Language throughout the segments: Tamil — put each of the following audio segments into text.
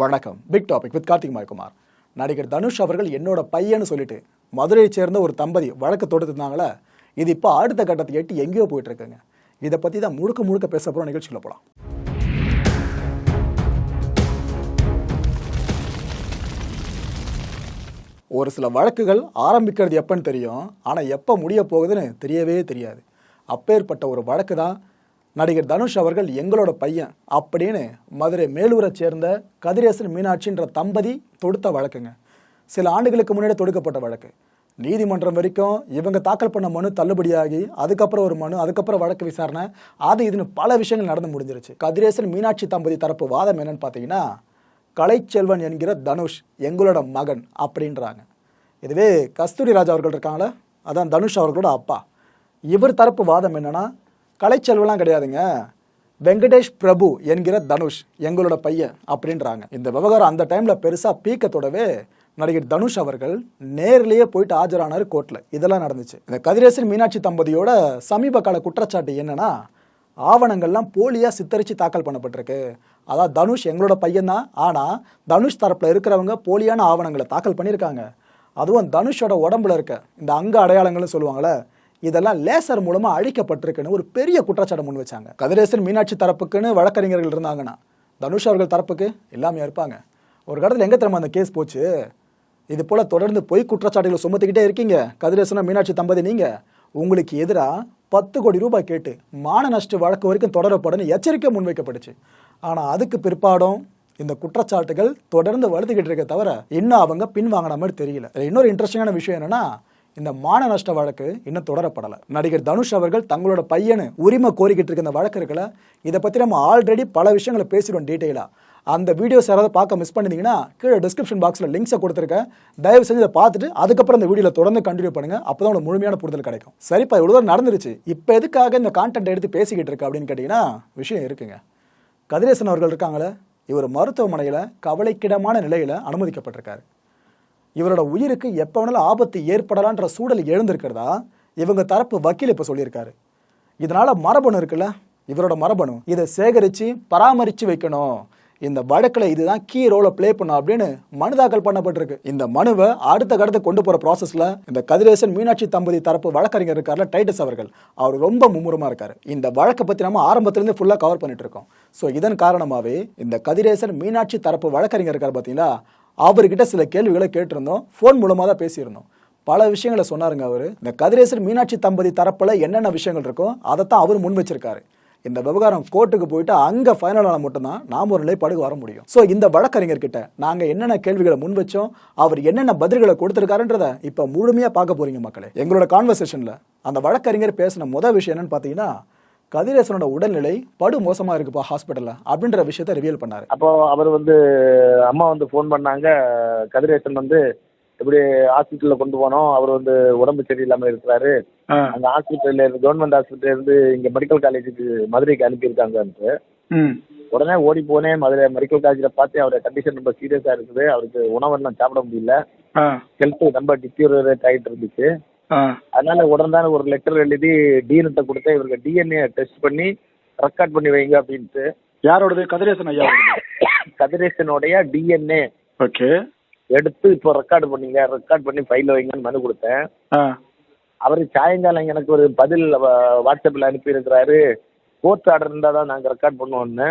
வணக்கம். Big topic with Karthik Mayakumar நடிகர் தனுஷ் அவர்கள் என்னோட பையன்னு சொல்லிட்டு மதுரையை சேர்ந்த ஒரு தம்பதி வழக்கு தொடுத்துருந்தாங்களே இது இப்போ அடுத்த கட்டத்தை எட்டி எங்கேயோ போயிட்டு இருக்குங்க இதை பற்றி தான் முழுக்க முழுக்க பேச போகிற நிகழ்ச்சியில் போகலாம் ஒரு சில வழக்குகள் ஆரம்பிக்கிறது எப்பன்னு தெரியும் ஆனால் எப்போ முடிய போகுதுன்னு தெரியவே தெரியாது. அப்பேற்பட்ட ஒரு வழக்கு தான் நடிகர் தனுஷ் அவர்கள் எங்களோட பையன் அப்படின்னு மதுரை மேலூரை சேர்ந்த கதிரேசன் மீனாட்சின்ற தம்பதி தொடுத்த வழக்குங்க. சில ஆண்டுகளுக்கு முன்னாடி தொடுக்கப்பட்ட வழக்கு. நீதிமன்றம் வரைக்கும் இவங்க தாக்கல் பண்ண மனு தள்ளுபடியாகி அதுக்கப்புறம் ஒரு மனு அதுக்கப்புறம் வழக்கு விசாரணை அது இதுன்னு பல விஷயங்கள் நடந்து முடிஞ்சிருச்சு. கதிரேசன் மீனாட்சி தம்பதி தரப்பு வாதம் என்னன்னு பார்த்தீங்கன்னா கலைச்செல்வன் என்கிற தனுஷ் எங்களோட மகன் அப்படின்றாங்க. இதுவே கஸ்தூரி ராஜா அவர்கள் இருக்காங்களே அதான் தனுஷ் அவர்களோட அப்பா. இவர் தரப்பு வாதம் என்னென்னா கலைச்செல்வெல்லாம் கிடையாதுங்க. வெங்கடேஷ் பிரபு என்கிற தனுஷ் எங்களோட பையன் அப்படின்றாங்க. இந்த விவகாரம் அந்த டைமில் பெருசாக பீக்க பீக்கத்தோடவே நடிகர் தனுஷ் அவர்கள் நேர்லேயே போயிட்டு ஆஜரானார் கோர்ட்டில் இதெல்லாம் நடந்துச்சு. இந்த கதிரேசன் மீனாட்சி தம்பதியோட சமீப கால குற்றச்சாட்டு என்னென்னா ஆவணங்கள்லாம் போலியாக சித்தரித்து தாக்கல் பண்ணப்பட்டிருக்கு. அதான் தனுஷ் எங்களோட பையன்தான் ஆனால் தனுஷ் தரப்பில் இருக்கிறவங்க போலியான ஆவணங்களை தாக்கல் பண்ணியிருக்காங்க. அதுவும் தனுஷோட உடம்புல இருக்க. இந்த அங்க அடையாளங்கள்னு சொல்லுவாங்கல்ல இதெல்லாம் லேசர் மூலமா அழிக்கப்பட்டிருக்குன்னு ஒரு பெரிய குற்றச்சாட்டு முன் வச்சாங்க. கதிரேசன் மீனாட்சி தரப்புக்குன்னு வழக்கறிஞர்கள் இருந்தாங்கன்னா தனுஷ் அவர்கள் தரப்புக்கு எல்லாமே இருப்பாங்க. ஒரு கடத்தில் எங்க திரும்ப அந்த கேஸ் போச்சு? இது போல தொடர்ந்து பொய் குற்றச்சாட்டுகளை சுமத்திக்கிட்டே இருக்கீங்க. கதிரேசனும் மீனாட்சி தம்பதி நீங்க. உங்களுக்கு எதிராக பத்து கோடி ரூபாய் கேட்டு மான நஷ்ட வழக்கு வரைக்கும் தொடரப்படும் எச்சரிக்கை முன்வைக்கப்பட்டுச்சு ஆனால் அதுக்கு பிற்பாடும் இந்த குற்றச்சாட்டுகள் தொடர்ந்து வலுத்துக்கிட்டு இருக்க தவிர இன்னும் அவங்க பின்வாங்கின மாதிரி தெரியல. இன்னொரு இன்ட்ரெஸ்டிங்கான விஷயம் என்னன்னா இந்த மான நஷ்ட வழக்கு இன்னும் தொடரப்படலை. நடிகர் தனுஷ் அவர்கள் தங்களோட பையனு உரிமை கோரிக்கிட்டு இருக்க இந்த வழக்கு இருக்குல்ல இதை பற்றி நம்ம ஆல்ரெடி பல விஷயங்களை பேசிடுவோம் டீட்டெயிலாக அந்த வீடியோஸ் யாராவது பார்க்க மிஸ் பண்ணிங்கன்னா கீழே டிஸ்கிரிப்ஷன் பாக்ஸில் லிங்க்ஸை கொடுத்துருக்கேன் தயவு செஞ்சு இதை பார்த்துட்டு அதுக்கப்புறம் இந்த வீடியோவில் தொடர்ந்து கண்டினியூ பண்ணுங்கள் அப்போ தான் உங்களுக்கு முழுமையான புரிதல் கிடைக்கும். சரிப்பா இவ்வளோ தூரம் நடந்துருச்சு. இப்போ எதுக்காக இந்த கான்டென்ட் எடுத்து பேசிக்கிட்டு இருக்கு அப்படின்னு கேட்டிங்கன்னா விஷயம் இருக்குங்க. கதிரேசன் அவர்கள் இருக்காங்களே இவர் மருத்துவமனையில் கவலைக்கிடமான நிலையில் அனுமதிக்கப்பட்டிருக்காரு. இவரோட உயிருக்கு எப்போ வேணாலும் ஆபத்து ஏற்படலான்ற சூழல் எழுந்திருக்கிறதா? இவங்க தரப்பு வக்கீல் இப்போ சொல்லியிருக்காரு. இதனால் மரபணு இருக்குல்ல? இவரோட மரபணு. இதை சேகரித்து பராமரித்து வைக்கணும். இந்த வழக்கில் இதுதான் கீ ரோலை ப்ளே பண்ணும் அப்படின்னு மனு தாக்கல் பண்ணப்பட்டிருக்கு. இந்த மனுவை அடுத்த கடத்து கொண்டு போகிற ப்ராசஸில் இந்த கதிரேசன் மீனாட்சி தம்பதி தரப்பு வழக்கறிஞர் இருக்கார்ல டைட்டஸ் அவர்கள். அவர் ரொம்ப மும்முரமாக இருக்கார். இந்த வழக்கை பற்றி நம்ம ஆரம்பத்திலேருந்து ஃபுல்லாக கவர் பண்ணிட்டு இருக்கோம். ஸோ இதன் காரணமாகவே இந்த கதிரேசன் மீனாட்சி தரப்பு வழக்கறிஞர் இருக்கார் பார்த்தீங்களா அவர்கிட்ட சில கேள்விகளை கேட்டிருந்தோம். ஃபோன் மூலமாக தான் பேசியிருந்தோம். பல விஷயங்களை சொன்னாருங்க அவர். இந்த கதிரேசன் மீனாட்சி தம்பதி தரப்பில் என்னென்ன விஷயங்கள் இருக்கோ அதைத்தான் அவர் முன் வச்சிருக்காரு. இந்த விவகாரம் கோர்ட்டுக்கு போயிட்டு அங்க ஃபைனல் ஆன மட்டும்தான் நாம ஒரு நிலைப்பாடுக்கு வர முடியும். ஸோ இந்த வழக்கறிஞர்கிட்ட நாங்க என்னென்ன கேள்விகளை முன் வச்சோம் அவர் என்னென்ன பதில்களை கொடுத்திருக்காருன்றத இப்ப முழுமையா பார்க்க போறீங்க மக்களே. எங்களோட கான்வர்சேஷன்ல அந்த வழக்கறிஞர் பேசின முதல் விஷயம் என்னன்னு பாத்தீங்கன்னா கதிரேசனோட உடல்நிலை படு மோசமா இருக்குப்பா ஹாஸ்பிட்டல்ல அப்படின்ற விஷயத்த ரிவியல் பண்ணாரு. அப்போ அவர் வந்து அம்மா வந்து ஃபோன் பண்ணாங்க கதிரேசன் வந்து இப்படி ஹாஸ்பிட்டலில் கொண்டு போனோம் அவர் வந்து உடம்பு சரியில்லாமல் இருக்கிறாரு. அந்த ஹாஸ்பிட்டல்ல இருந்து கவர்மெண்ட் ஹாஸ்பிட்டல் இருந்து இங்கே மெடிக்கல் காலேஜுக்கு மதுரைக்கு அனுப்பியிருக்காங்கன்ட்டு உடனே ஓடி போனேன் மதுரை மெடிக்கல் காலேஜில் பார்த்து அவரோட கண்டிஷன் ரொம்ப சீரியஸாக இருக்குது. அவருக்கு உணவெல்லாம் சாப்பிட முடியல. ஹெல்த் ரொம்ப டிக்யூரேட் ஆகிட்டு இருந்துச்சு. அதனால உடனே ஒரு லெட்டர் எழுதி டீன்கிட்ட கொடுத்து இவருக்கு டிஎன்ஏ டெஸ்ட் பண்ணி ரெக்கார்ட் பண்ணி வைங்க அப்படின்ட்டு. யாரோடது? கதிரேசன் ஐயா கதிரேசனுடைய டிஎன்ஏ ஓகே. எடுத்து இப்போ ரெக்கார்டு பண்ணீங்க ரெக்கார்ட் பண்ணி ஃபைலில் வைங்கன்னு மனு கொடுத்தேன். அவர் சாயங்காலம் எனக்கு ஒரு பதில் வாட்ஸ்அப்பில் அனுப்பியிருக்கிறாரு. கோர்ட் ஆர்டர் இருந்தால் தான் நாங்கள் ரெக்கார்ட் பண்ணுவோம்னு.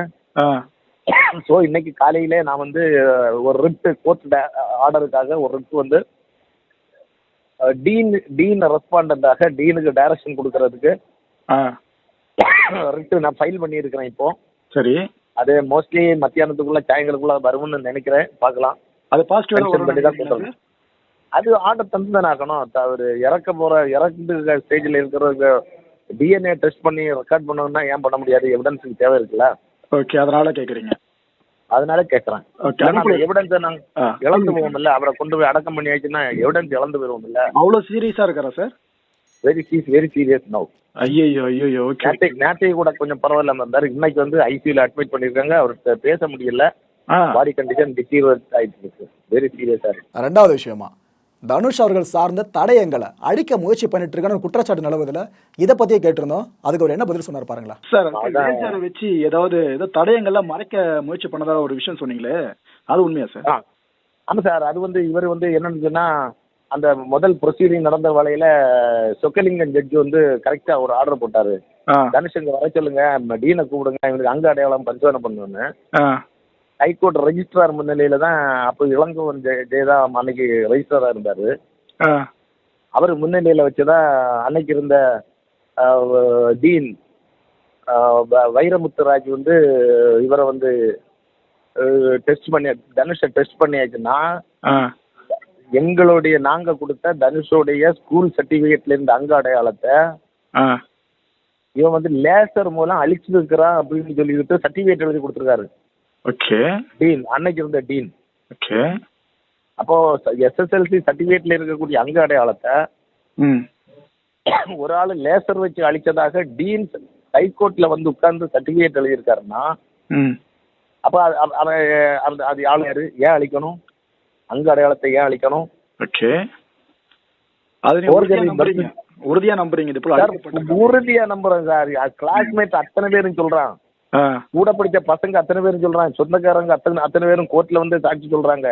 ஸோ இன்னைக்கு காலையிலே நான் வந்து ஒரு ரிட்டு கோர்ட் ஆர்டருக்காக ஒரு ரிட்டு வந்து டீன் டீன் ரெஸ்பாண்டண்டாக டீனுக்கு டைரக்ஷன் கொடுக்கறதுக்கு ரிட்டு நான் ஃபைல் பண்ணியிருக்கிறேன் இப்போ. சரி. அது மோஸ்ட்லி மத்தியானத்துக்குள்ள சாயங்காலக்குள்ள வரும்னு நினைக்கிறேன். பார்க்கலாம். அது பாசிட்டிவ் Mention பண்ணி தான் கொடுக்கணும். அது ஆர்டர் தந்து தானே ஆகணும். அவர் இறக்க போற இறக்கு ஸ்டேஜில் இருக்கிறவங்க டிஎன்ஏ டெஸ்ட் பண்ணி ரெக்கார்ட் பண்ணணும்னா ஏன் பண்ண முடியாது? எவிடன்ஸுக்கு தேவை இருக்குல்ல? ஓகே அதனால கேக்குறீங்க. அதனால கேட்குறேன் அந்த எவிடன்ஸை நாங்கள் ஆ. இழந்து போவோம்ல அவரை கொண்டு போய் அடக்கம் பண்ணி ஆச்சுன்னா எவிடன்ஸ் இழந்து போயிருவோம்ல அவ்வளோ சீரியஸா இருக்காரா sir? Very cheese very serious no ஐயோ ஐயோ ஓகே நேற்றை கூட கொஞ்சம் பரவாயில்லாம இருந்தார் இன்னைக்கு வந்து ஐசியூல அட்மிட் பண்ணியிருக்காங்க. அவர்கிட்ட பேச முடியல. பாடி கண்டிஷன் ஆயிட்டு இருக்கு வெரி சீரியஸா இருக்கு. ரெண்டாவது விஷயமா தனுஷ் அவர்கள் சார்ந்த தடயங்களை அழிக்க முயற்சி பண்ணிட்டு இருக்கான குற்றச்சாட்டு நிலவுதுல இதை பத்தியே கேட்டிருந்தோம். அதுக்கு அவர் என்ன பதில் சொன்னார் பாருங்களா சார் வச்சு ஏதாவது ஏதோ தடயங்கள்லாம் மறைக்க முயற்சி பண்ணதா ஒரு விஷயம் சொன்னீங்களே? அது உண்மையா சார்? ஆ. ஆமாம் சார். அது வந்து இவர் வந்து என்னன்னு அந்த முதல் ப்ரொசீடிங் நடந்த வேலையில சொக்கலிங்கம் ஜட்ஜி வந்து கரெக்டா ஒரு ஆர்டர் போட்டாரு. தனுஷ் இங்க வர சொல்லுங்க டீனை கூப்பிடுங்க இவனுக்கு அங்க அடையாளம் பரிசோதனை பண்ணுன்னு ஹைகோர்ட் ரெஜிஸ்ட்ரார் முன்னிலையில தான் அப்போ இளங்கோவன் ஜெய ஜெயதா அன்னைக்கு ரெஜிஸ்ட்ராரா இருந்தாரு. அவர் முன்னிலையில வச்சுதான் அன்னைக்கு இருந்த டீன் வைரமுத்துராஜ் வந்து இவரை வந்து டெஸ்ட் பண்ணி தனுஷை டெஸ்ட் பண்ணியாச்சுன்னா எங்களுடைய நாங்க கொடுத்த தனுஷோடைய ஸ்கூல் சர்டிபிகேட்ல இருந்த அங்க அடையாளத்தை இவன் வந்து லேசர் மூலம் அழிச்சிருக்கிறான் அப்படின்னு சொல்லிட்டு சர்டிபிகேட் எழுதி கொடுத்துருக்காரு. ஓகே டீன் அன்னைக்கு இருந்த டீன் ஓகே அப்போ எஸ்எஸ்எல்சி சர்டிபிகேட்ல இருக்கக்கூடிய அங்க அடையாளத்தை ஒரு ஆள் லேசர் வச்சு அழிச்சதாக டீன் ஹைகோர்ட்ல வந்து உட்கார்ந்து சர்டிபிகேட் எழுதியிருக்காருன்னா அப்போ அவன் அது யாரு? ஏன் அழிக்கணும்? அங்க அடையாளத்தை ஏன் அழிக்கணும்? ஓகே உறுதியா நம்புறீங்க. உறுதியா நம்புறேன் சார். கிளாஸ்மேட் அத்தனை பேரும் சொல்றான். கூட படிச்ச பசங்க அத்தனை பேரும் சொல்றாங்க. சொந்தக்காரங்க அத்தனை அத்தனை பேரும் கோர்ட்ல வந்து சாட்சி சொல்றாங்க.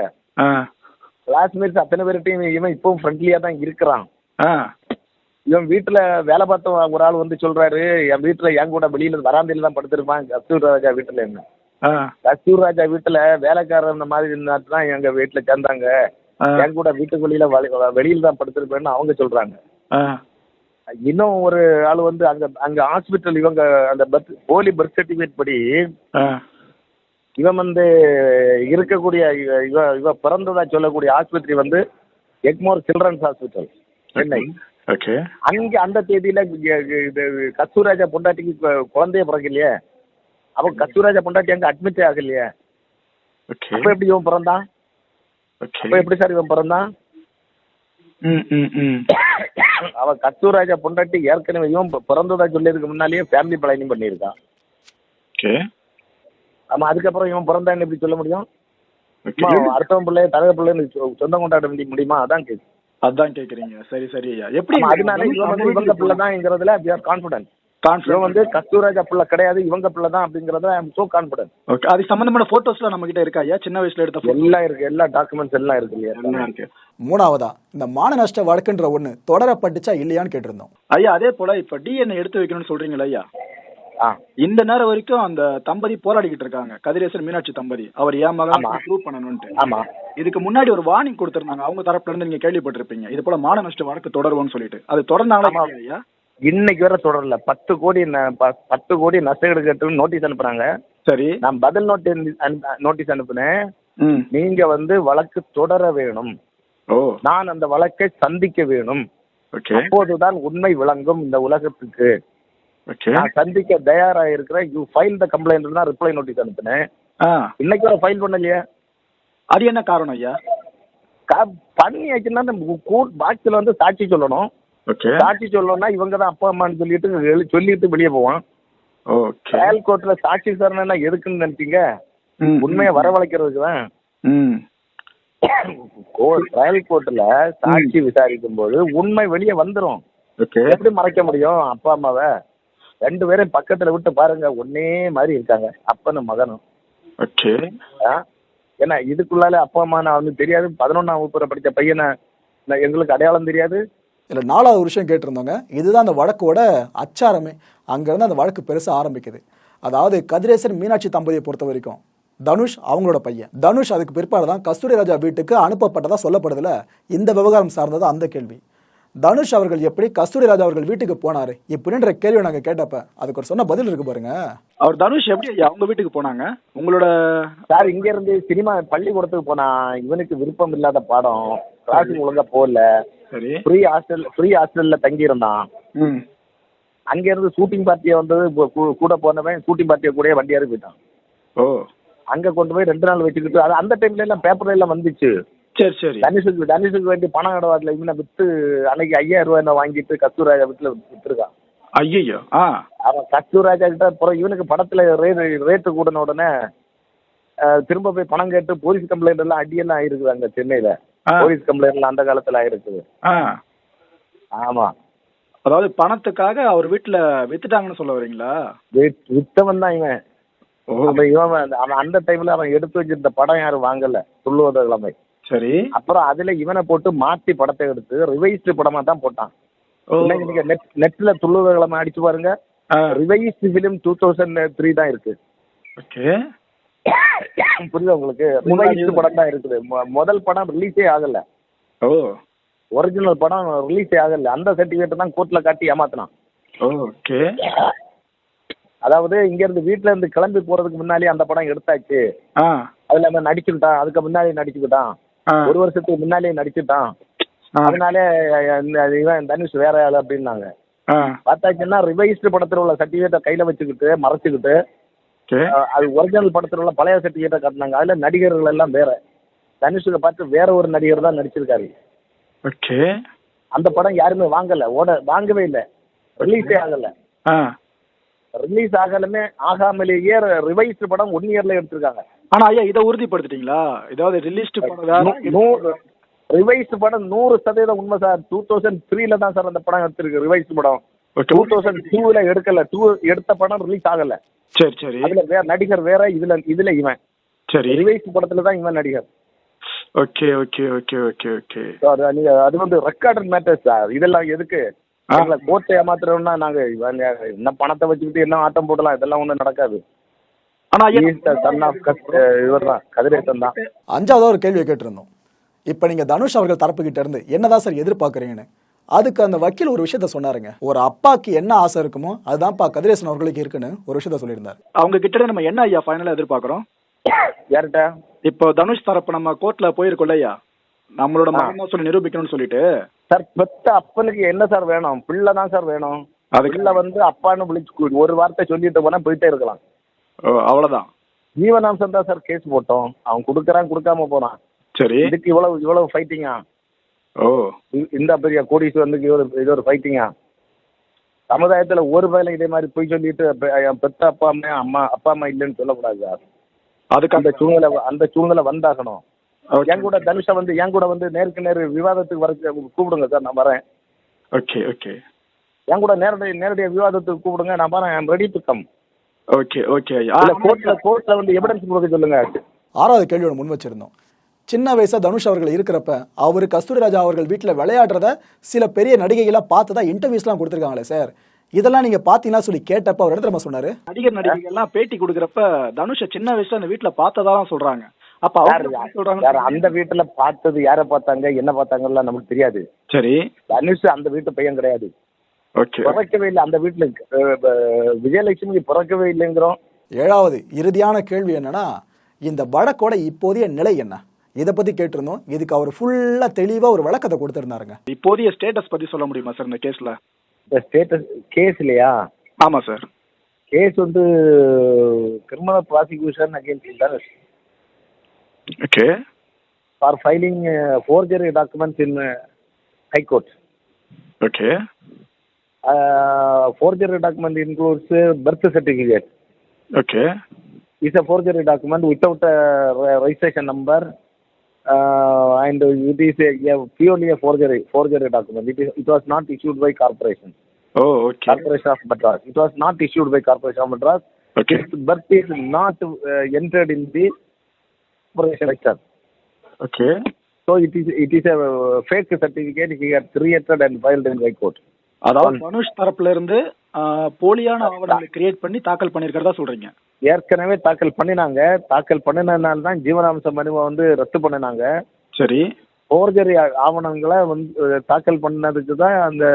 கிளாஸ்மேட்ஸ் அத்தனை பேர்கிட்டையும் இவன் இப்பவும் ஃப்ரெண்ட்லியா தான் இருக்கிறான். இவன் வீட்டுல வேலை பார்த்த ஒரு ஆள் வந்து சொல்றாரு என் வீட்டுல என் கூட வெளியில வராந்தையில தான் படுத்திருப்பான் கஸ்தூர் ராஜா வீட்டுல என்ன? கஸ்தூர் ராஜா வீட்டுல வேலைக்காரன் மாதிரி இருந்தாட்டு தான் எங்க வீட்டுல சேர்ந்தாங்க. என் கூட வீட்டுக்கு வெளியில தான் படுத்திருப்பேன்னு அவங்க சொல்றாங்க. இன்னும் ஒரு ஆள் வந்து அங்க அங்க ஹாஸ்பிட்டல் இவங்க அந்த பர்த் போலி பர்த் சர்டிஃபிகேட் படி இவன் வந்து இருக்கக்கூடிய இவ இவ பிறந்ததா சொல்லக்கூடிய ஆஸ்பத்திரி வந்து Egmore children's hospital Chennai. Okay. அங்க அந்த தேதியில இது கஸ்தூராஜா பொண்டாட்டிக்கு குழந்தைய பிறக்கலையே. அப்ப கஸ்தூராஜா பொண்டாட்டி அங்க அட்மிட்டே ஆகலையே? ஓகே. அப்ப எப்படி இவன் பிறந்தான்? அப்ப எப்படி சார் இவன் பிறந்தான்? ம் ம் ம். அவன் கஸ்தூராஜா பொண்டாட்டி ஏற்கனவே இவன் பிறந்ததா சொல்லியதுக்கு முன்னாலேயே ஃபேமிலி பிளானிங் பண்ணியிருக்கான். ஓகே. ஆமா அதுக்கப்புறம் இவன் பிறந்தான்னு எப்படி சொல்ல முடியும்? அடுத்தவன் பிள்ளை தகவல் பிள்ளைன்னு சொந்தம் கொண்டாட வேண்டிய முடியுமா? அதான் கேள்வி அதான் கேக்குறீங்க. சரி சரி ஐயா. எப்படி அதனால இவங்க பிள்ளை தான்ங்கிறதுல வி ஆர் கான்ஃபிடன்ட் இவன் வந்து கஸ்தூராஜா பிள்ளை கிடையாது இவங்க பிள்ளை தான் அப்படிங்கறதுல ஐ சோ கான்ஃபிடன்ட் ஓகே அதுக்கு சம்பந்தமான போட்டோஸ்லாம் நம்ம கிட்ட இருக்கா ஐயா? சின்ன வயசுல எடுத்த எல்லாம் இருக்கு எல்லா டாக்குமெண்ட்ஸ் எல்லாம் இருக்கு இல்லையா? எல்லாம் இருக்கு. மூணாவதா இந்த மான நஷ்ட வழக்குன்ற ஒண்ணு தொடரப்பட்டுச்சா இல்லையான்னு கேட்டிருந்தோம். ஐயா அதே போல இப்ப டிஎன்ஏ எடுத்து வைக்கணும்னு சொல்றீங்களா ஐயா? இந்த நேரம் வரைக்கும் அந்த தம்பதி போராடிக்கிட்டு இருக்காங்க கதிரேசன் மீனாட்சி தம்பதி. அவர் ஏன் மகன் ஆமா. ப்ரூவ் பண்ணணும்ட்டு ஆமா. இதுக்கு முன்னாடி ஒரு வார்னிங் கொடுத்திருந்தாங்க அவங்க தரப்புல இருந்து நீங்க கேள்விப்பட்டிருப்பீங்க. இது போல மான நஷ்ட வழக்கு தொடருவோம்னு சொல்லிட்டு. அது தொடர்ந்தாங்களா ஐயா? இன்னைக்கு வரை தொடரல. பத்து கோடி பத்து கோடி நஷ்டஈடு கேட்டு நோட்டீஸ் அனுப்புறாங்க. சரி. நான் பதில் நோட்டீஸ் நோட்டீஸ் அனுப்புனேன். நீங்க வந்து வழக்கு தொடர வேணும். ஓ. நான் அந்த வழக்கை சந்திக்க வேணும். அப்போதுதான் உண்மை விளங்கும் இந்த உலகத்துக்கு. நான் சந்திக்க தயாரா இருக்கிறேன் யூ ஃபைல் த கம்ப்ளைண்ட் தான் ரிப்ளை நோட்டீஸ் அனுப்புனேன் இன்னைக்கு வரை ஃபைல் பண்ணலையே? அது என்ன காரணம் ஐயா? நம்ம கோர்ட் பாக்ஸில் வந்து சாட்சி சொல்லணும். சாட்சி சொல்லணும்னா இவங்க தான் அப்பா அம்மான்னு சொல்லிட்டு சொல்லிட்டு வெளியே போவான். ட்ரையல் கோர்ட்ல சாட்சி விசாரணை எதுக்குன்னு நினைச்சீங்க உண்மையை வரவழைக்கிறதுக்கு தான். ம். ட்ரையல் கோர்ட்ல சாட்சி விசாரிக்கும் போது உண்மை வெளியே வந்துரும். ஓகே எப்படி மறைக்க முடியும் அப்பா அம்மாவை? ரெண்டு பேரும் பக்கத்துல விட்டு பாருங்க ஒன்னே மாதிரி இருக்காங்க அப்பனும் மகனும்? ஏன்னா இதுக்குள்ளால அப்பா அம்மா நான் வந்து தெரியாது. பதினொன்னாம் வகுப்புல படிச்ச பையனை எங்களுக்கு அடையாளம் தெரியாது. இதில் நாலாவது ஒரு விஷயம் கேட்டிருந்தோங்க இதுதான் அந்த வழக்கோட அச்சாரமே. அங்கேருந்து அந்த வழக்கு பெருசாக ஆரம்பிக்குது. அதாவது கதிரேசன் மீனாட்சி தம்பதியை பொறுத்த வரைக்கும் தனுஷ் அவங்களோட பையன். தனுஷ் அதுக்கு பிற்பாடு தான் கஸ்தூரி ராஜா வீட்டுக்கு அனுப்பப்பட்டதா சொல்லப்படுதுல இந்த விவகாரம் சார்ந்தது அந்த கேள்வி. தனுஷ் அவர்கள் எப்படி கஸ்தூரி ராஜா அவர்கள் வீட்டுக்கு போனாரு? இப்படின்ற கேள்வி நாங்கள் கேட்டப்ப அதுக்கு ஒரு சொன்ன பதில் இருக்கு பாருங்க. அவர் தனுஷ் எப்படி அவங்க வீட்டுக்கு போனாங்க? உங்களோட சார் இங்க இருந்து சினிமா பள்ளிக்கூடத்துக்கு போனா இவனுக்கு விருப்பம் இல்லாத பாடம் கிளாஸுக்கு ஒழுங்கா போகல. சரி. ஃப்ரீ ஹாஸ்டல் ஃப்ரீ ஹாஸ்டல்ல தங்கி இருந்தான் ம். அங்க இருந்து ஷூட்டிங் பார்ட்டியை வந்தது கூட போனவன் ஷூட்டிங் பார்ட்டியை கூட வண்டியாரு போயிட்டான். ஓ. அங்க கொண்டு போய் ரெண்டு நாள் வச்சுக்கிட்டு அது அந்த டைம்ல எல்லாம் பேப்பர்ல எல்லாம் வந்துச்சு. சரி சரி. தனுஷுக்கு தனுஷுக்கு வேண்டி பணம் கடவாதுல இவனை வித்து அன்னைக்கு ஐயாயிரம் ரூபாய் என்ன வாங்கிட்டு கஸ்தூராஜா வீட்டுல வித்துருக்கான். ஐயோ ஆ. அவன் கஸ்தூராஜா கிட்ட அப்புறம் இவனுக்கு படத்துல ரேட் ரேட்டு கூடன உடனே திரும்ப போய் பணம் கேட்டு போலீஸ் கம்ப்ளைண்ட் எல்லாம் அடியெல்லாம் ஆயிருக்குது அங்க சென்னையில. போலீஸ் கம்ப்ளைண்ட் எல்லாம் அந்த காலத்துல ஆயிருக்குது. ஆமா. அதாவது பணத்துக்காக அவர் வீட்டுல வித்துட்டாங்கன்னு சொல்ல வரீங்களா? வித்- வித்தவன் தான் இவன். அவன் அந்த டைம்ல அவன் எடுத்து வச்சிருந்த படம் யாரும் வாங்கல. துள்ளுவத கிழமை சரி. அப்புறம் அதுல இவனை போட்டு மாத்தி படத்தை எடுத்து ரிவைஸ்டு படமா தான் போட்டான். நீங்க நெட் நெட்ல துள்ளுவத கிழமை அடிச்சு பாருங்க. Revised film two thousand three தான் இருக்கு. ஓகே. புரியுதா உங்களுக்கு? ரிவைஸ்டு படம் தான் இருக்குது. முதல் படம் ரிலீஸே ஆகல. ஓ. ஒரிஜினல் படம் ரிலீஸே ஆகல. அந்த சர்டிஃபிகேட் தான் கோர்ட்ல காட்டி ஏமாத்தினான். ஓகே. அதாவது இங்க இருந்து வீட்ல இருந்து கிளம்பி போறதுக்கு முன்னாலே அந்த படம் எடுத்தாச்சு. அதுல அவன் நடிச்சுக்கிட்டான். அதுக்கு முன்னாலே நடிச்சுக்கிட்டான். ஒரு வருஷத்துக்கு முன்னாலே நடிச்சுட்டான். அதனாலே இந்த இவன் தனுஷ் வேற ஆளு அப்படின்னாங்க. பார்த்தாச்சுன்னா ரிவைஸ்டு படத்துல உள்ள சர்டிஃபிகேட்டை கையில வச்சுக்கிட்டு மறைச்சுக்கிட்டு அது ஒரிஜினல் படத்துல உள்ள பழைய சர்டிஃபிகேட்டை காட்டினாங்க. அதுல நடிகர்கள் எல்லாம் வேற. தனுஷுக்கு பார்த்து வேற ஒரு நடிகர் தான் நடிச்சிருக்காரு. ஓகே. அந்த படம் யாருமே வாங்கல. ஓட வாங்கவே இல்லை. ரிலீஸே ஆகல. ரிலீஸ் ஆகலுமே ஆகாமலேயே ரிவைஸ்டு படம் ஒன் இயர்ல எடுத்திருக்காங்க. ஆனா ஐயா இதை உறுதிப்படுத்திட்டீங்களா? ஏதாவது ரிலீஸ்டு படம் ரிவைஸ்டு படம் நூறு சதவீதம் உண்மை சார். டூ தௌசண்ட் த்ரீல தான் சார் அந்த படம் எடுத்திருக்கு ரிவைஸ்டு படம். டூ தௌசண்ட் டூல எடுக்கல. டூ எடுத்த படம் ரிலீஸ் ஆகல. சரி சரி. அதுல வேற நடிகர் வேற இதுல இதுல இவன். சரி. ரிவைஸ்டு படத்துல தான் இவன் நடிகர். Okay okay okay okay okay அது நீங்க அது வந்து ரெக்கார்டட் மேட்டர்ஸ் சார் இதெல்லாம் எதுக்கு? கோர்ட்டை ஏமாத்துறோம்னா நாங்க இவன் என்ன பணத்தை வச்சுக்கிட்டு என்ன ஆட்டம் போடலாம்? இதெல்லாம் ஒண்ணும் நடக்காது. ஆனா சன் ஆஃப் இவர் தான் கதிரேசன் தான். அஞ்சாவது ஒரு கேள்வியை கேட்டிருந்தோம். இப்போ நீங்கள் தனுஷ் அவர்கள் தரப்புக்கிட்ட இருந்து என்னதான் சார் எதிர்பார்க்குறீங்கன்னு? அதுக்கு அந்த வக்கீல் ஒரு விஷயத்த சொன்னாருங்க. ஒரு அப்பாக்கு என்ன ஆசை இருக்குமோ அதுதான்ப்பா கதிரேசன் அவர்களுக்கு இருக்குன்னு ஒரு விஷயத்த சொல்லியிருந்தார். அவங்க கிட்ட நம்ம என்ன ஐயா ஃபைனலா எதிர்பார்க்கறோம்? யார்கிட்ட? இப்போ தனுஷ் தரப்பு நம்ம கோர்ட்ல போயிருக்கோம்ல ஐயா? நம்மளோட மகன் சொல்லி நிரூபிக்கணும்னு சொல்லிட்டு. சார் பெத்த அப்பனுக்கு என்ன சார் வேணும்? பிள்ளை தான் சார் வேணும். அதுக்கு- பிள்ளை வந்து அப்பான்னு விളിச்சு கூ- ஒரு வார்த்தை சொல்லிட்டு போனா போயிட்டே இருக்கலாம். ஓ அவ்வளவுதான். ஜீவனாம்சம் தான் சார் கேஸ் போட்டோம். அவன் கொடுக்கறான் கொடுக்காம போறான். சரி. இதுக்கு இவ்வளவு இவ்வளவு ஃபைட்டிங்கா ஓ இந்த பெரிய கோடீஸ்வரனுக்கு இது ஒரு இது ஒரு ஃபைட்டிங்கா சமுதாயத்துல ஒரு வேலை இதே மாதிரி போய் சொல்லிட்டு என் பெத்த அப்பா அம்மா அம்மா அப்பா அம்மா இல்லைன்னு சொல்லக்கூடாது சார். அதுக்கு அந்த சூழ்நிலை அந்த சூழ்நிலை வந்தாகணும். என் கூட தனுஷை வந்து என் கூட வந்து நேருக்கு நேர் விவாதத்துக்கு வர கூப்பிடுங்க சார் நான் வரேன். ஓகே ஓகே என் கூட நேரடி நேரடியாக விவாதத்துக்கு கூப்பிடுங்க நான் வரேன். I'm ready to come okay okay கோர்ட்ல கோர்ட்ல வந்து எவிடன்ஸ் கொடுக்க சொல்லுங்க. ஆறாவது கேள்வியோட முன் வச்சிருந்தோம். சின்ன வயசா தனுஷ் அவர்கள் இருக்கிறப்ப அவர் கஸ்தூரிராஜா அவர்கள் வீட்டில் விளையாடுறத சில பெரிய நடிகைகளாக பார்த்து தான் இன்டர்வியூஸ்லாம் கொடுத்துருக்காங்களே சார் இதெல்லாம் நீங்கள் பார்த்தீங்கன்னா சொல்லி கேட்டப்ப அவர் இடத்துல நம்ம சொன்னார்? நடிகர் நடிகைகள் எல்லாம் பேட்டி கொடுக்கறப்ப தனுஷ சின்ன வயசுல அந்த வீட்டுல பார்த்ததாதான் சொல்றாங்க. அப்ப யார் அவங்க சொல்றாங்க அந்த வீட்டுல பார்த்தது யாரை பார்த்தாங்க என்ன பார்த்தாங்கலாம் நமக்கு தெரியாது. சரி. தனுஷ் அந்த வீட்டு பையன் கிடையாது. ஓகே. பிறக்கவே இல்லை. அந்த வீட்டுல விஜயலட்சுமி பிறக்கவே இல்லைங்கிறோம். ஏழாவது இறுதியான கேள்வி என்னன்னா இந்த வழக்கோட இப்போதைய நிலை என்ன? இதை பற்றி கேட்டிருந்தோம்? இதுக்கு அவர் ஃபுல்லாக தெளிவாக ஒரு விளக்கத்தை கொடுத்துருந்தாருங்க. இப்போதைய ஸ்டேட்டஸ் பத்தி சொல்ல முடியுமா சார் இந்த கேஸ்ல இந்த ஸ்டேட்டஸ் கேஸ் இல்லையா? ஆமா சார் கேஸ் வந்து criminal prosecution against okay for filing forgery documents in high court okay forgery document includes birth certificate okay document without a re- registration number uh, Uh, and it is a, purely a forgery forgery document. It was not issued by corporation. Oh, okay. Corporation Madras. It was not issued by Corporation of Madras. Okay. Its not uh, entered in the corporation register. Okay. So it is it is a uh, fake certificate he had created and filed in High Court. அதாவது தனுஷ் தரப்புல இருந்து போலியான ஆவணங்களை கிரியேட் பண்ணி தாக்கல் பண்ணிருக்கிறதா சொல்றீங்க? ஏற்கனவே தாக்கல் பண்ணினாங்க. தாக்கல் பண்ணினதுனால தான் ஜீவனாம்ச மனுவை வந்து ரத்து பண்ணினாங்க. சரி. ஃபோர்ஜரி ஆவணங்களை வந்து தாக்கல் பண்ணதுக்கு தான் அந்த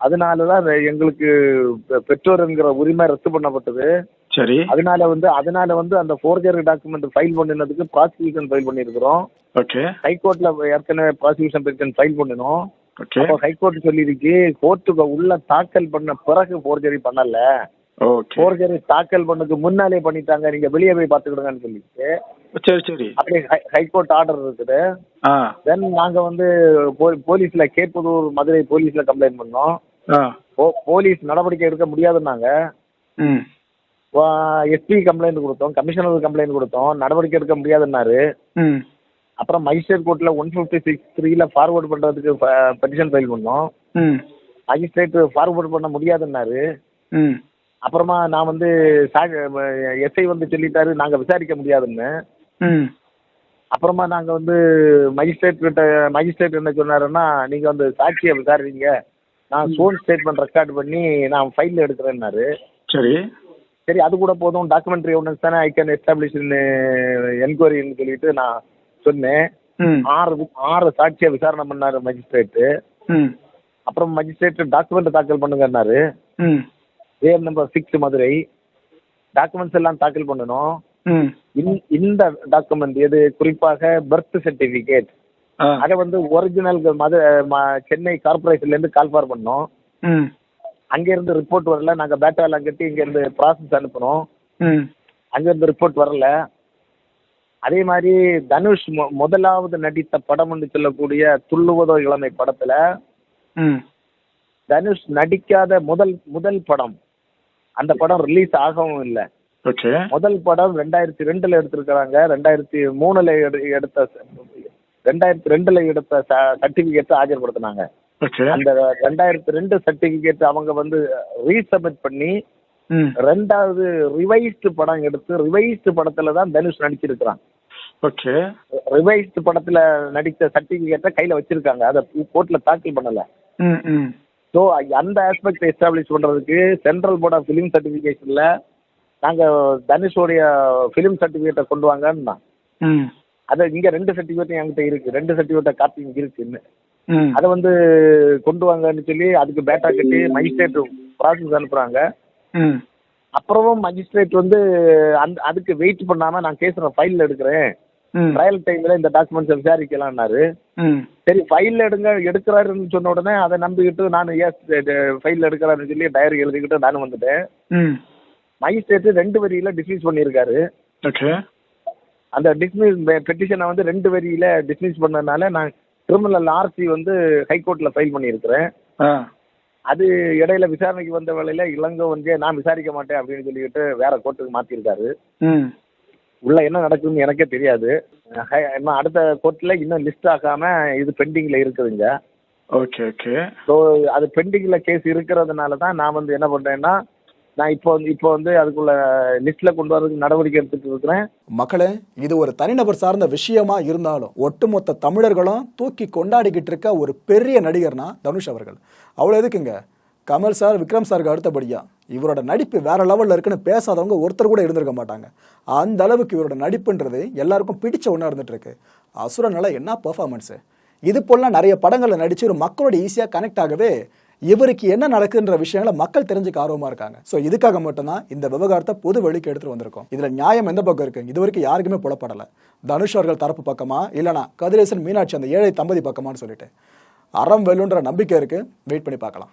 அதனால தான் எங்களுக்கு பெற்றோருங்கிற உரிமை ரத்து பண்ணப்பட்டது. சரி. அதனால வந்து அதனால வந்து அந்த ஃபோர்ஜரி டாக்குமெண்ட் ஃபைல் பண்ணினதுக்கு ப்ராசிக்யூஷன் ஃபைல் பண்ணியிருக்கிறோம். ஓகே. ஹைகோர்ட்ல ஏற்கனவே ப்ராசிக்யூஷன் பெட்டிஷன் ஃபைல் பண்ணினோம். ஹைகோர்ட் சொல்லியிருக்கு கோர்ட்டுக்கு உள்ள தாக்கல் பண்ண பிறகு ஃபோர்ஜரி பண்ணல. ஓகே ஃபோர்ஜரி தாக்கல் பண்ணதுக்கு முன்னாலே பண்ணிட்டாங்க நீங்க வெளியே போய் பார்த்துக்கிடுங்கன்னு சொல்லிட்டு. சரி சரி. அப்படி ஹைகோர்ட் ஆர்டர் இருக்குது. தென் நாங்க வந்து போலீஸ்ல கேட்பதூர் மதுரை போலீஸ்ல கம்ப்ளைண்ட் பண்ணோம். போலீஸ் நடவடிக்கை எடுக்க முடியாதுன்னாங்க ம். எஸ்பி கம்ப்ளைண்ட் கொடுத்தோம் கமிஷனர் கம்ப்ளைண்ட் கொடுத்தோம் நடவடிக்கை எடுக்க முடியாதுன்னாரு. அப்புறம் மஜிஸ்ட்ரேட் கோர்ட்ல ஒன் ஃபிஃப்டி சிக்ஸ் த்ரீல ஃபார்வர்ட் பண்றதுக்கு பெட்டிஷன் ஃபைல் பண்ணோம். ம். மஜிஸ்ட்ரேட் ஃபார்வர்ட் பண்ண முடியாதுன்னாரு. அப்புறமா நான் வந்து எஸ்ஐ வந்து சொல்லிட்டாரு நாங்கள் விசாரிக்க முடியாதுன்னு. ம். அப்புறமா நாங்கள் வந்து மஜிஸ்ட்ரேட் கிட்ட மஜிஸ்ட்ரேட் என்ன சொன்னாருன்னா நீங்கள் வந்து சாட்சியை விசாரிங்க. நான் சோன் ஸ்டேட்மெண்ட் ரெக்கார்ட் பண்ணி நான் ஃபைல் எடுக்கிறேன்னாரு. சரி. சரி அது கூட போதும். டாக்குமெண்ட்ரி எவிடன்ஸ் தானே ஐ கேன் எஸ்டாப்ளிஷ் என்கொயரின்னு சொல்லிட்டு நான் சொன்னேன். ஆறு ஆறு சாட்சியை விசாரணை பண்ணாரு மஜிஸ்ட்ரேட்டு அப்புறம் மஜிஸ்ட்ரேட் டாக்குமெண்ட் தாக்கல் பண்ணுங்கன்னாரு. ம். Air number six Madurai. Documents எல்லாம் தாக்கல் பண்ணணும். இந்த டாக்குமெண்ட் எது? குறிப்பாக பர்த் சர்டிஃபிகேட் ஆ. அதை வந்து ஒரிஜினல் மது சென்னை கார்பரேஷன்லேருந்து கால்ஃபார் பண்ணோம். ம். அங்கேருந்து ரிப்போர்ட் வரல. நாங்கள் பேட்டாலாம் கட்டி இங்கேருந்து ப்ராசஸ் அனுப்பினோம். ம். அங்கேருந்து ரிப்போர்ட் வரல. அதே மாதிரி தனுஷ் மு- முதலாவது நடித்த படம்னு சொல்லக்கூடிய துள்ளுவதோ இளமை படத்தில் தனுஷ் நடிக்காத முதல் முதல் படம். அந்த படம் ரிலீஸ் ஆகவும் இல்லை. முதல் படம் ரெண்டாயிரத்தி ரெண்டுல எடுத்திருக்கிறாங்க. ரெண்டாயிரத்தி மூணுல எடு- எடுத்த ரெண்டாயிரத்தி ரெண்டுல எடுத்த சர்டிபிகேட் ஆஜர்படுத்தினாங்க. அந்த ரெண்டாயிரத்தி ரெண்டு சர்டிபிகேட் அவங்க வந்து ரீசப்மிட் பண்ணி ரெண்டாவது ரிவைஸ்டு படம் எடுத்து ரிவைஸ்டு படத்துல தான் தனுஷ் நடிச்சிருக்கிறான். ஓகே. ரிவைஸ்டு படத்துல நடித்த சர்டிபிகேட்டை கையில வச்சிருக்காங்க. அதை கோர்ட்ல தாக்கல் பண்ணல. ஸோ அந்த ஆஸ்பெக்ட் எஸ்டாப்ளிஷ் பண்றதுக்கு சென்ட்ரல் போர்ட் ஆஃப் ஃபிலிம் சர்டிஃபிகேஷன்ல நாங்க தனுஷோடைய ஃபிலிம் சர்டிஃபிகேட்டை கொண்டு வாங்கன்னா அது இங்க ரெண்டு சர்டிஃபிகேட்டும் என்கிட்ட இருக்கு. ரெண்டு சர்டிஃபிகேட்டை காப்பி இங்க இருக்கு இன்னும் ம். அதை வந்து கொண்டு வாங்கன்னு சொல்லி அதுக்கு பேட்டா கட்டி மஜிஸ்ட்ரேட் ப்ராசஸ் அனுப்புறாங்க. அப்புறமும் மஜிஸ்ட்ரேட் வந்து அந்த அதுக்கு வெயிட் பண்ணாம நான் கேஸ் ஃபைல் எடுக்கிறேன். ட்ரையல் டைம்ல இந்த டாக்குமெண்ட்ஸை விசாரிக்கலாம்னாரு. சரி ஃபைல் எடுங்க எடுக்கிறாருன்னு சொன்ன உடனே அதை நம்பிக்கிட்டு நான் எஸ் ஃபைல் எடுக்கிறாருன்னு சொல்லி டைரி எழுதிக்கிட்டு நானும் வந்துட்டேன். மஜிஸ்ட்ரேட் ரெண்டு வரியில டிஸ்மிஸ் பண்ணியிருக்காரு. அந்த டிஸ்மிஸ் பெட்டிஷனை வந்து ரெண்டு வரியில டிஸ்மிஸ் பண்ணதுனால நான் கிரிமினல் ஆர்சி வந்து ஹைகோர்ட்ல ஃபைல் பண்ணியிருக்கிறேன். அது இடையில விசாரணைக்கு வந்த வேலையில இளங்கோ வந்து நான் விசாரிக்க மாட்டேன் அப்படின்னு சொல்லிட்டு வேற கோர்ட்டுக்கு மாத்திருக்காரு. உள்ள என்ன நடக்குதுன்னு எனக்கே தெரியாது. ஹை- இன்னும் அடுத்த கோர்ட்ல இன்னும் லிஸ்ட் ஆகாம இது பெண்டிங்ல இருக்குதுங்க ஓகே ஓகே ஸோ அது பெண்டிங்ல கேஸ் இருக்கிறதுனால தான் நான் வந்து என்ன பண்றேன்னா நான் இப்போ வந்து இப்போ வந்து அதுக்குள்ள லிஸ்ட்ல கொண்டு வரதுக்கு நடவடிக்கை எடுத்துட்டு இருக்கிறேன். மக்களே இது ஒரு தனிநபர் சார்ந்த விஷயமா இருந்தாலும் ஒட்டுமொத்த தமிழர்களும் தூக்கி கொண்டாடிக்கிட்டு இருக்க ஒரு பெரிய நடிகர்னா தனுஷ் அவர்கள். அவ்வளோ எதுக்குங்க? கமல் சார் விக்ரம் சாருக்கு அடுத்தபடியாக இவரோட நடிப்பு வேற லெவலில் இருக்குன்னு பேசாதவங்க ஒருத்தர் கூட இருந்திருக்க மாட்டாங்க. அந்த அளவுக்கு இவரோட நடிப்புன்றது எல்லாருக்கும் பிடிச்ச ஒன்றா இருந்துட்டு இருக்கு அசுரனால என்ன பெர்ஃபார்மன்ஸு இது போலாம் நிறைய படங்களில் நடித்து ஒரு மக்களோட ஈஸியாக கனெக்ட் ஆகவே இவருக்கு என்ன நடக்குன்ற விஷயங்களை மக்கள் தெரிஞ்சுக்க ஆர்வமாக இருக்காங்க. ஸோ இதுக்காக மட்டும்தான் இந்த விவகாரத்தை பொது வழிக்கு எடுத்துகிட்டு வந்திருக்கோம். இதில் நியாயம் எந்த பக்கம் இருக்குது இது வரைக்கும் யாருக்குமே புலப்படலை. தனுஷ் அவர்கள் தரப்பு பக்கமா இல்லைனா கதிரேசன் மீனாட்சி அந்த ஏழை தம்பதி பக்கமான்னு சொல்லிட்டு. அறம் வெல்லுன்ற நம்பிக்கை இருக்குது வெயிட் பண்ணி பார்க்கலாம்.